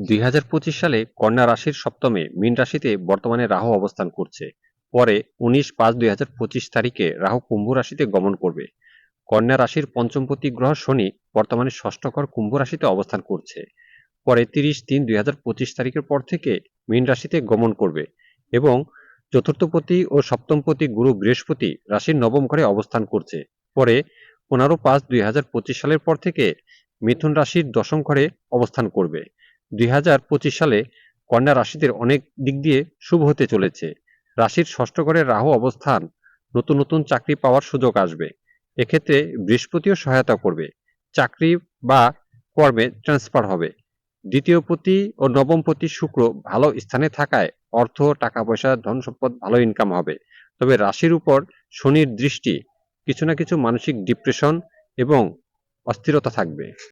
দুই হাজার পঁচিশ সালে কন্যা রাশির সপ্তমে মীন রাশিতে বর্তমানে রাহু অবস্থান করছে। পরে উনিশ পাঁচ দুই তারিখে রাহু কুম্ভ রাশিতে গমন করবে। কন্যা রাশির পঞ্চমপতি গ্রহ শনি বর্তমানে ষষ্ঠকর কুম্ভ রাশিতে অবস্থান করছে। পরে তিরিশ তিন দুই তারিখের পর থেকে মীন রাশিতে গমন করবে এবং চতুর্থপতি ও সপ্তমপতি গুরু বৃহস্পতি রাশির নবম ঘরে অবস্থান করছে। পরে পনেরো পাঁচ দুই সালের পর থেকে মিথুন রাশির দশম ঘরে অবস্থান করবে। দুই হাজার পঁচিশ সালে কন্যা রাশিদের অনেক দিক দিয়ে শুভ হতে চলেছে। রাশির ষষ্ঠ ঘরে রাহু অবস্থান, নতুন নতুন চাকরি পাওয়ার সুযোগ আসবে। এক্ষেত্রে বৃহস্পতিও সহায়তা করবে। চাকরি বা কর্মে ট্রান্সফার হবে। দ্বিতীয় পতি ও নবম পতি শুক্র ভালো স্থানে থাকায় অর্থ টাকা পয়সা ধন সম্পদ ভালো ইনকাম হবে। তবে রাশির উপর শনির দৃষ্টি কিছু না কিছু মানসিক ডিপ্রেশন এবং অস্থিরতা থাকবে।